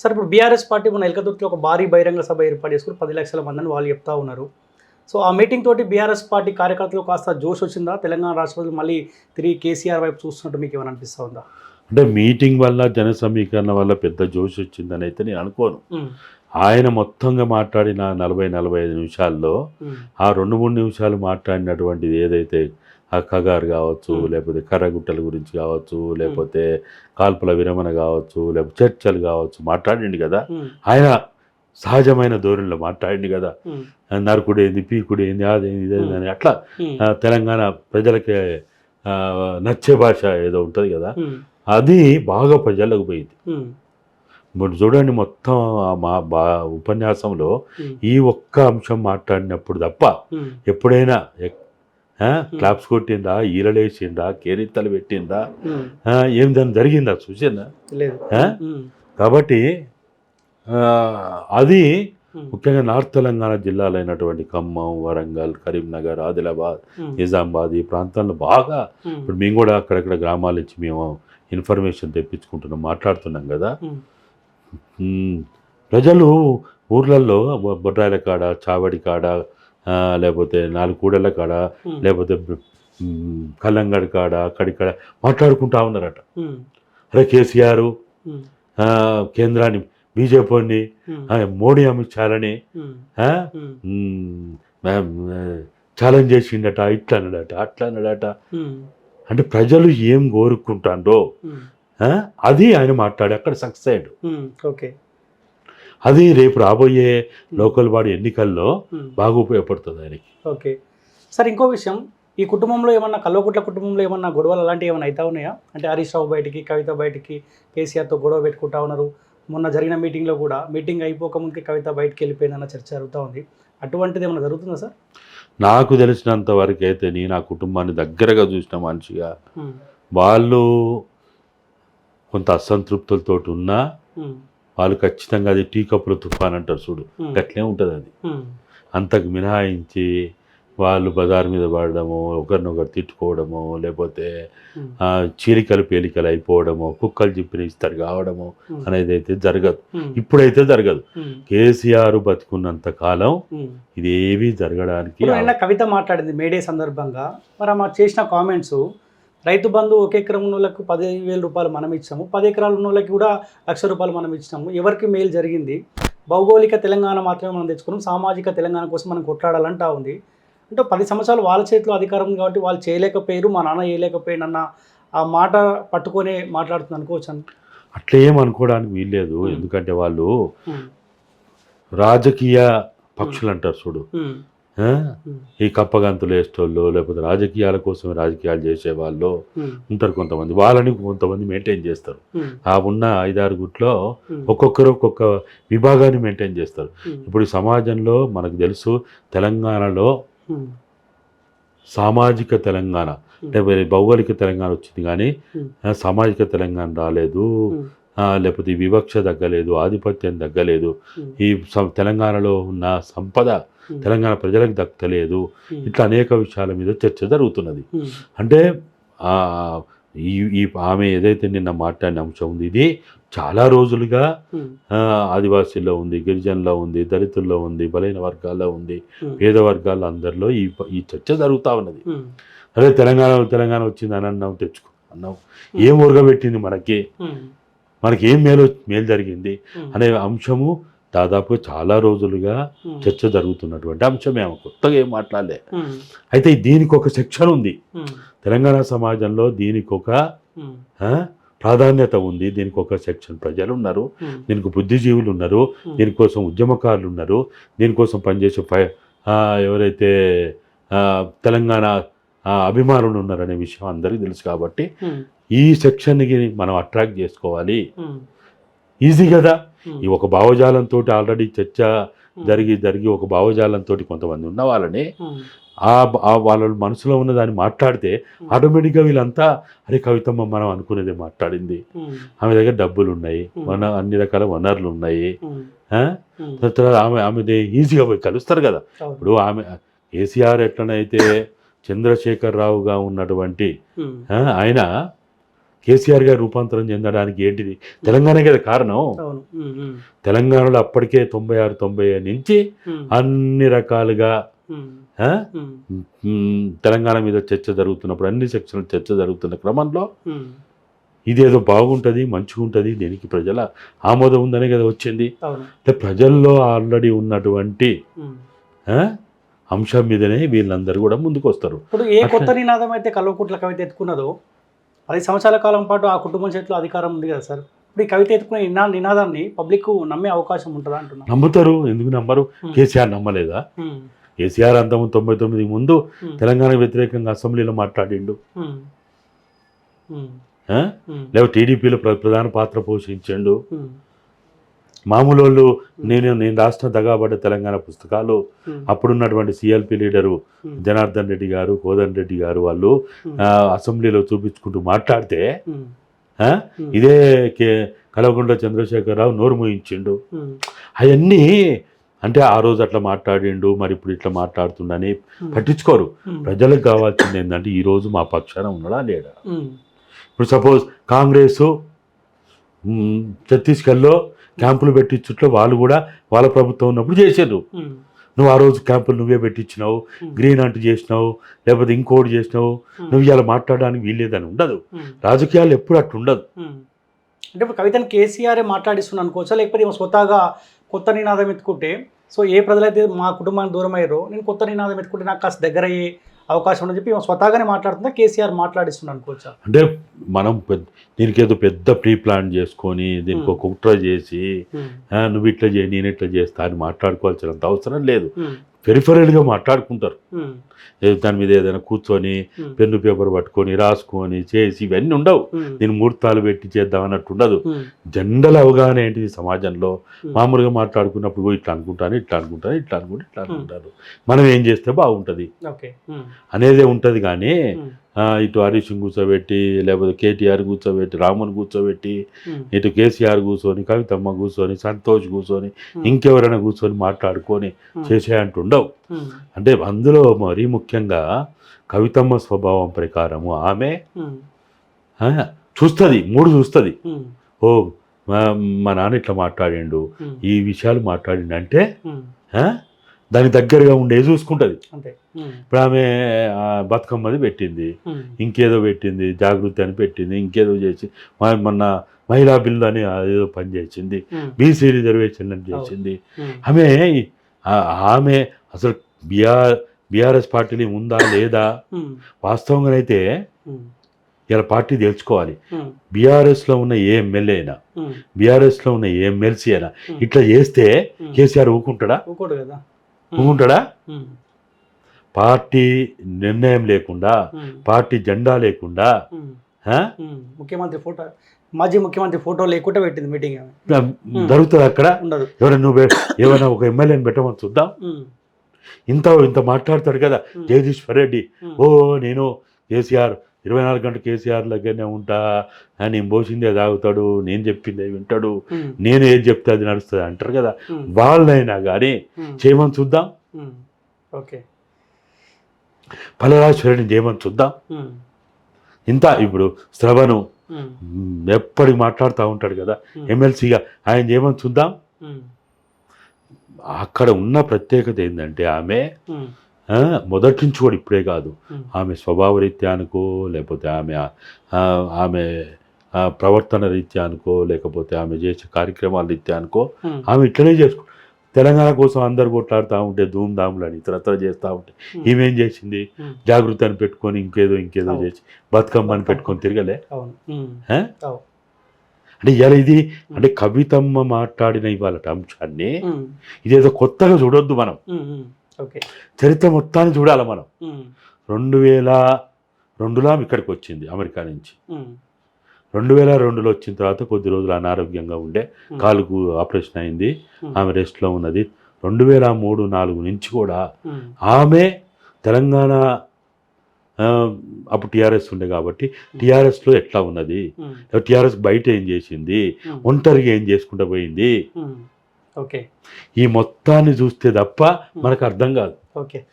Sir ఇప్పుడు BRS party మన ఎలకతుర్తిలో ఒక భారీ బహిరంగ సభ ఏర్పాటు చేసుకుని పది లక్షల మందిని వాళ్ళు చెప్తా ఉన్నారు. సో ఆ మీటింగ్ తోటి బీఆర్ఎస్ పార్టీ కార్యకర్తలు కాస్త జోష్ వచ్చిందా? తెలంగాణ రాష్ట్రపతి మళ్ళీ తిరిగి కేసీఆర్ వైపు చూస్తున్నట్టు మీకు ఏమైనా అనిపిస్తా ఉందా? అంటే మీటింగ్ వల్ల జన సమీకరణ వల్ల పెద్ద జోష్ వచ్చిందని అయితే నేను అనుకోను. ఆయన మొత్తంగా మాట్లాడిన నలభై నలభై ఐదు నిమిషాల్లో ఆ రెండు మూడు నిమిషాలు మాట్లాడినటువంటిది ఏదైతే అక్క గారు కావచ్చు. లేకపోతే కర్రగుట్టల గురించి కావచ్చు లేకపోతే కాల్పుల విరమణ కావచ్చు లేకపోతే చర్చలు కావచ్చు మాట్లాడిండు కదా? ఆయన సహజమైన ధోరణిలో మాట్లాడిండు కదా? నరకుడేంది పీకుడేంది అదేంది ఇదేంది అట్లా ఆ, తెలంగాణ ప్రజలకి ఆ, నచ్చే భాష ఏదో ఉంటుంది కదా? అది బాగా ప్రజలకు పోయింది. ఇప్పుడు చూడండి మొత్తం ఆ మా బా ఉపన్యాసంలో ఈ ఒక్క అంశం మాట్లాడినప్పుడు తప్ప ఎప్పుడైనా ఆ, క్లాప్స్ కొట్టిందా? ఈలలేసిందా? కేరింతలు పెట్టిందా? ఏం దాని జరిగిందా? చూసిందా? కాబట్టి అది ముఖ్యంగా నార్త్ తెలంగాణ జిల్లాలైనటువంటి ఖమ్మం వరంగల్ కరీంనగర్ ఆదిలాబాద్ నిజామాబాద్ ఈ ప్రాంతాల్లో బాగా ఇప్పుడు మేము కూడా అక్కడక్కడ గ్రామాల నుంచి మేము ఇన్ఫర్మేషన్ తెప్పించుకుంటున్నాం మాట్లాడుతున్నాం కదా. ప్రజలు ఊర్లల్లో బొ- బొడ్రాయిల కాడ చావడి కాడ లేకపోతే నాలుగు కూడళ్ళ కాడ లేకపోతే కల్లంగడి కాడ అక్కడి కాడ మాట్లాడుకుంటా ఉన్నారట. అరే కేసీఆర్ ఆ, కేంద్రాన్ని బీజేపీని మోడీ అమిత్ షాలని ఆ, మ్, మ- ఛాలెంజ్ చేసిండట ఇట్లా అన్నాడట అట్లా అన్నాడట. అంటే ప్రజలు ఏం కోరుకుంటాండో అది ఆయన మాట్లాడి అక్కడ సక్సెస్ అయ్యాడు. ఓకే. అది రేపు రాబోయే లోకల్ బాడీ ఎన్నికల్లో బాగా ఉపయోగపడుతుంది ఆయనకి. ఓకే. సార్ ఇంకో విషయం ఈ కుటుంబంలో ఏమన్నా కల్వకుట్ల కుటుంబంలో ఏమన్నా గొడవలు అలాంటివి ఏమైనా అవుతా ఉన్నాయా? అంటే హరీష్ రావు బయటికి కవిత బయటికి కేసీఆర్తో గొడవ పెట్టుకుంటా ఉన్నారు. మొన్న జరిగిన మీటింగ్లో కూడా మీటింగ్ అయిపోకముందుకే కవిత బయటికి వెళ్ళిపోయిందన్న చర్చ జరుగుతూ ఉంది. అటువంటిది ఏమైనా జరుగుతుందా సార్? నాకు తెలిసినంత వరకు అయితే నేను ఆ కుటుంబాన్ని దగ్గరగా చూసిన మనిషిగా వాళ్ళు కొంత అసంతృప్తులతో ఉన్నా వాళ్ళు ఖచ్చితంగా అది టీ కప్పుల తుఫాన్ అంటారు చూడు. అట్లే ఉంటుంది అది. అంతకు మినహాయించి వాళ్ళు బజార్ మీద పడడము ఒకరినొకరు తిట్టుకోవడము లేకపోతే చీలికలు పేలికలు అయిపోవడము కుక్కలు జిప్పిన ఇస్తారు కావడము అనేది అయితే జరగదు. ఇప్పుడైతే జరగదు. కేసీఆర్ బతుకున్నంత కాలం ఇదేవి జరగడానికి కవిత మాట్లాడింది మేడే సందర్భంగా. మరి ఆమె చేసిన కామెంట్స్ రైతు బంధు ఒక ఎకరం ఉన్న వాళ్ళకి పది వేల రూపాయలు మనం ఇచ్చాము. పది ఎకరాలు ఉన్న వాళ్ళకి కూడా లక్ష రూపాయలు మనం ఇచ్చినాము. ఎవరికి మేలు జరిగింది? భౌగోళిక తెలంగాణ మాత్రమే మనం తెచ్చుకున్నాం. సామాజిక తెలంగాణ కోసం మనం కొట్లాడాలంటా ఉంది. అంటే పది సంవత్సరాలు వాళ్ళ చేతిలో అధికారం కాబట్టి వాళ్ళు చేయలేకపోయారు. మా నాన్న చేయలేకపోయాడు అన్న ఆ మాట పట్టుకొని మాట్లాడుతుంది అనుకోవచ్చు? అని అట్లా అనుకోవడానికి వీల్లేదు. ఎందుకంటే వాళ్ళు రాజకీయ పక్షులు అంటారు చూడు? ఈ కప్పగంతులు వేసేటోళ్ళు లేకపోతే రాజకీయాల కోసం రాజకీయాలు చేసేవాళ్ళు ఉంటారు కొంతమంది. వాళ్ళని కొంతమంది మెయింటైన్ చేస్తారు. ఆ ఉన్న ఐదారు గుట్లో ఒక్కొక్కరు ఒక్కొక్క విభాగాన్ని మెయింటైన్ చేస్తారు. ఇప్పుడు సమాజంలో మనకు తెలుసు తెలంగాణలో సామాజిక తెలంగాణ. అంటే భౌగోళిక తెలంగాణ వచ్చింది కానీ సామాజిక తెలంగాణ రాలేదు. లేకపోతే వివక్ష తగ్గలేదు ఆధిపత్యం తగ్గలేదు. ఈ తెలంగాణలో ఉన్న సంపద తెలంగాణ ప్రజలకు దక్కలేదు. ఇట్లా అనేక విషయాల మీద చర్చ జరుగుతున్నది. అంటే ఈ ఈ ఆమె ఏదైతే నిన్న మాట్లాడిన అంశం ఉంది ఇది చాలా రోజులుగా ఆదివాసీల్లో ఉంది గిరిజనుల్లో ఉంది దళితుల్లో ఉంది బలైన వర్గాల్లో ఉంది పేద వర్గాల్లో అందరిలో ఈ ఈ చర్చ జరుగుతూ ఉన్నది. అదే తెలంగాణ తెలంగాణ వచ్చింది అని అన్నావు తెచ్చుకో అన్నావు. ఏం ఉరగబెట్టింది మనకి? మనకి ఏం మేలు మేలు జరిగింది అనే అంశము దాదాపుగా చాలా రోజులుగా చర్చ జరుగుతున్నటువంటి అంశమే ఆమె కొత్తగా ఏం మాట్లాడలే. అయితే దీనికి ఒక సెక్షన్ ఉంది. తెలంగాణ సమాజంలో దీనికి ఒక ప్రాధాన్యత ఉంది. దీనికి ఒక సెక్షన్ ప్రజలు ఉన్నారు. దీనికి బుద్ధిజీవులు ఉన్నారు. దీనికోసం ఉద్యమకారులు ఉన్నారు. దీనికోసం పనిచేసే ఎవరైతే తెలంగాణ అభిమానులు ఉన్నారనే విషయం అందరికీ తెలుసు కాబట్టి ఈ సెక్షన్కి మనం అట్రాక్ట్ చేసుకోవాలి. ఈజీ కదా. ఈ ఒక భావజాలంతో ఆల్రెడీ చర్చ జరిగి జరిగి ఒక భావజాలంతో కొంతమంది ఉన్న వాళ్ళని ఆ వాళ్ళ మనసులో ఉన్న దాన్ని మాట్లాడితే ఆటోమేటిక్గా వీళ్ళంతా అరే కవితమ్మ మనం అనుకునేదే మాట్లాడింది. ఆమె దగ్గర డబ్బులు ఉన్నాయి వన అన్ని రకాల వనరులు ఉన్నాయి? తర్వాత ఆమె ఆమెది ఈజీగా పోయి కలుస్తారు కదా. ఇప్పుడు ఆమె కేసీఆర్ ఎట్లనైతే చంద్రశేఖర్ రావుగా ఉన్నటువంటి ఆయన కేసీఆర్ గారు రూపాంతరం చెందడానికి ఏంటిది? తెలంగాణ కదా కారణం. తెలంగాణలో అప్పటికే తొంభై ఆరు తొంభై ఏడు నుంచి అన్ని రకాలుగా తెలంగాణ మీద చర్చ జరుగుతున్నప్పుడు అన్ని సెక్షన్లు చర్చ జరుగుతున్న క్రమంలో ఇదేదో బాగుంటుంది మంచిగా ఉంటుంది దీనికి ప్రజల ఆమోదం ఉందనే కదా వచ్చింది. అంటే ప్రజల్లో ఆల్రెడీ ఉన్నటువంటి అంశం మీదనే వీళ్ళందరూ కూడా ముందుకు వస్తారు ఇప్పుడు ఏ కొత్త నినాదం అయితే కల్వకుట్ల కవిత ఎత్తుకున్నదో పది సంవత్సరాల కాలం పాటు ఆ కుటుంబం చేతిలో అధికారం ఉంది కదా సార్? ఇప్పుడు ఈ కవిత ఎత్తుకునే నినా నినాదాన్ని పబ్లిక్ నమ్మే అవకాశం ఉంటుందా అంటున్నా? నమ్ముతారు. ఎందుకు నమ్మరు? కేసీఆర్ నమ్మలేదా? కేసీఆర్ అంతము తొంభై తొమ్మిది ముందు తెలంగాణ వ్యతిరేకంగా అసెంబ్లీలో మాట్లాడిండు. లేకపోతే టీడీపీలో ప్ర ప్రధాన పాత్ర పోషించిండు. మామూలు వాళ్ళు నేను నేను రాష్ట్ర దగాబడ్డ తెలంగాణ పుస్తకాలు. అప్పుడున్నటువంటి సిఎల్పి లీడరు జనార్దన్ రెడ్డి గారు కోదన్ రెడ్డి గారు వాళ్ళు అసెంబ్లీలో చూపించుకుంటూ మాట్లాడితే ఇదే కే కలవకుంట్ల చంద్రశేఖరరావు నోరు మూయించిండు. అవన్నీ అంటే ఆ రోజు అట్లా మాట్లాడిండు మరి ఇప్పుడు ఇట్లా మాట్లాడుతుండని పట్టించుకోరు. ప్రజలకు కావాల్సింది ఏంటంటే ఈ రోజు మా పక్షాన ఉన్నాడా లేడా? ఇప్పుడు సపోజ్ కాంగ్రెస్ ఛత్తీస్గఢ్లో క్యాంపులు పెట్టించుట్లో వాళ్ళు కూడా వాళ్ళ ప్రభుత్వం ఉన్నప్పుడు ఉమ్, నువ్వు ఆ రోజు క్యాంపులు నువ్వే పెట్టించినావు గ్రీన్ అంటూ చేసినావు లేకపోతే ఇంకోటి చేసినావు నువ్వు ఇలా మాట్లాడడానికి వీల్లేదని ఉండదు. రాజకీయాలు ఎప్పుడు అట్లా ఉండదు. అంటే ఇప్పుడు కవితను కేసీఆర్ మాట్లాడిస్తున్నాను అనుకోవచ్చా? లేకపోతే స్వతహాగా కొత్త నినాదం ఎత్తుకుంటే సో ఏ ప్రజలైతే మా కుటుంబానికి దూరం అయ్యారో నేను కొత్త నినాదం ఎత్తుకుంటే నాకు కాస్త దగ్గర అయ్యే అవకాశం ఉందని చెప్పి స్వతహాగానే మాట్లాడుతుందా? కేసీఆర్ మాట్లాడిస్తున్నాను అనుకోవచ్చా? అంటే మనం దీనికి ఏదో పెద్ద ప్రీ ప్లాన్ చేసుకొని దీనికి ఒక కుట్ర చేసి ఉమ్, "ఆ, నువ్వు ఇట్లా చేయి నేను ఇట్లా చేస్తా అని మాట్లాడుకోవాల్సినంత అవసరం లేదు. పెరిఫరల్గా మాట్లాడుకుంటారు. దాని మీద ఏదైనా కూర్చొని పెన్ను పేపర్ పట్టుకొని రాసుకొని చేసి ఇవన్నీ ఉండవు. దీని ముహూర్తాలు పెట్టి చేద్దాం అన్నట్టు ఉండదు. జనరల్ అవగాహన ఏంటిది సమాజంలో. మామూలుగా మాట్లాడుకున్నప్పుడు "ఓ, ఇట్లా అనుకుంటాను ఇట్లా అనుకుంటాను ఇట్లా అనుకుంటే ఇట్లా అనుకుంటారు మనం ఏం చేస్తే బాగుంటుంది? అనేదే ఉంటుంది కానీ ఇటు హరీష్ కూర్చోబెట్టి లేకపోతే కేటీఆర్ కూర్చోబెట్టి రాముని కూర్చోబెట్టి ఇటు కేసీఆర్ కూర్చొని కవితమ్మ కూర్చొని సంతోష్ కూర్చొని ఇంకెవరైనా కూర్చొని మాట్లాడుకొని చేసే అంటుండవు. అంటే అందులో మరీ ముఖ్యంగా కవితమ్మ స్వభావం ప్రకారము ఆమె చూస్తుంది మూడు చూస్తుంది. ఓ మా నాన్న ఇట్లా మాట్లాడిండు ఈ విషయాలు మాట్లాడిండు అంటే దానికి దగ్గరగా ఉండే చూసుకుంటుంది. ఇప్పుడు ఆమె ఆ, బతుకమ్మది పెట్టింది. ఇంకేదో పెట్టింది జాగృతి అని పెట్టింది ఇంకేదో చేసి మా- మొన్న మహిళా బిల్లు అని ఏదో పని చేసింది బీసీ రిజర్వేషన్ అని చేసింది. ఆమె ఆమె అసలు బీఆర్ బీఆర్ఎస్ పార్టీలో ఉందా లేదా వాస్తవంగా అయితే ఇలా పార్టీ తెలుసుకోవాలి. బీఆర్ఎస్లో ఉన్న ఏ ఎమ్మెల్యే అయినా బీఆర్ఎస్లో ఉన్న ఏ ఎమ్మెల్సీ అయినా. ఇట్లా చేస్తే. కేసీఆర్ ఊకుంటాడా ఊకోడు కదా. ఉమ్, పార్టీ నిర్ణయం లేకుండా పార్టీ జెండా లేకుండా. ముఖ్యమంత్రి ఫోటో మాజీ ముఖ్యమంత్రి ఫోటో లేకుండా పెట్టింది మీటింగ్. జరుగుతుంది అక్కడ? ఎవరైనా నువ్వు ఏమైనా ఒక ఎమ్మెల్యేని పెట్టమని చూద్దాం. ఇంత ఇంత మాట్లాడతాడు కదా జగదీశ్వర్ రెడ్డి. ఓ నేను కేసీఆర్ ఇరవై నాలుగు గంటలు కేసీఆర్ దగ్గరనే ఉంటా నేను పోసిందే తాగుతాడు నేను చెప్పిందే వింటాడు నేను ఏది చెప్తే అది నడుస్తుంది అంటారు కదా. వాళ్ళైనా కానీ చేయమని చూద్దాం. ఓకే. ఫలరాశ్వరుని చేయమని చూద్దాం. ఇంత ఇప్పుడు శ్రవణు ఎప్పటికి మాట్లాడుతూ ఉంటాడు కదా ఎమ్మెల్సీగా ఆయన చేయమని చూద్దాం. అక్కడ ఉన్న ప్రత్యేకత ఏంటంటే ఆమె మొదటి నుంచి కూడా ఇప్పుడే కాదు. ఆమె స్వభావ రీత్యానికో లేకపోతే ఆమె ఆమె ప్రవర్తన రీత్యానికో లేకపోతే ఆమె చేసే కార్యక్రమాల రీత్యానికో ఉమ్, ఆమె ఇట్లనే చేసుకో. తెలంగాణ కోసం అందరు కొట్లాడుతూ ఉంటే ధూమ్ ధాములు అని ఇతరత్ర చేస్తూ ఉంటే ఈమెం చేసింది? జాగృతి అని పెట్టుకొని ఇంకేదో ఇంకేదో. చేసి బతుకమ్మ అని పెట్టుకొని తిరగలే? అంటే ఇవాళ ఇది అంటే కవితమ్మ మాట్లాడిన ఇవాళ అంశాన్ని ఇదేదో కొత్తగా చూడొద్దు మనం. చరిత్ర మొత్తాన్ని చూడాలి మనం. రెండు వేల రెండులో ఇక్కడికి వచ్చింది అమెరికా నుంచి. రెండు వేల రెండులో వచ్చిన తర్వాత కొద్ది రోజులు అనారోగ్యంగా ఉండే కాలుకు ఆపరేషన్ అయింది. ఆమె రెస్ట్లో ఉన్నది. రెండు వేల మూడు నాలుగు నుంచి కూడా ఆమె తెలంగాణ అప్పుడు టీఆర్ఎస్ ఉండే కాబట్టి టీఆర్ఎస్లో ఎట్లా ఉన్నది? టీఆర్ఎస్ బయట ఏం చేసింది? ఒంటరిగా ఏం చేసుకుంటూ పోయింది? ఓకే. ఈ మొత్తాన్ని చూస్తే తప్ప మనకు అర్థం కాదు. ఓకే.